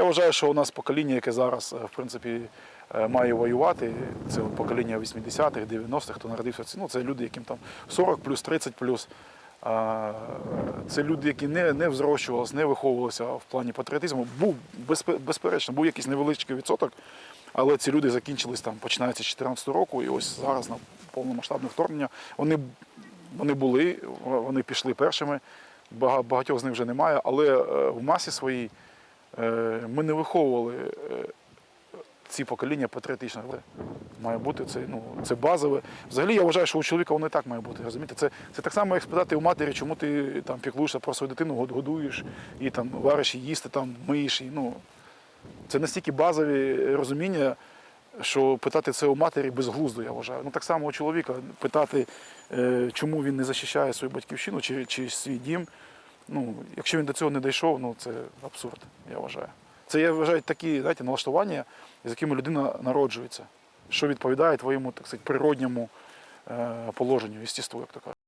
Я вважаю, що у нас покоління, яке зараз, е, в принципі, е, має воювати, це покоління 80-х, 90-х, хто народився, ну, це люди, яким там 40 плюс, 30 плюс. Це люди, які не, не взрощувалися, не виховувалися в плані патріотизму. Був безперечно, був якийсь невеличкий відсоток, але ці люди закінчились там, починається з 2014 року, і ось зараз на повномасштабне вторгнення вони, вони були, вони пішли першими. Багатьох з них вже немає, але е, в масі своїй ми не виховували е, ці покоління патріотично. Має бути це, ну, це базове. Взагалі я вважаю, що у чоловіка воно і так має бути. Розумієте? Це, це так само, як спитати у матері, чому ти там піклуєшся про свою дитину, годуєш і там вариш її їсти, там миєш її. Ну, це настільки базові розуміння, що питати це у матері безглуздо, я вважаю. Ну так само у чоловіка питати, е, чому він не захищає свою батьківщину чи, чи свій дім. Ну, якщо він до цього не дійшов, ну це абсурд, я вважаю. Це я вважаю такі знаєте, налаштування, з якими людина народжується, що відповідає твоєму так сказати, природньому е, положенню, естеству, як то кажуть.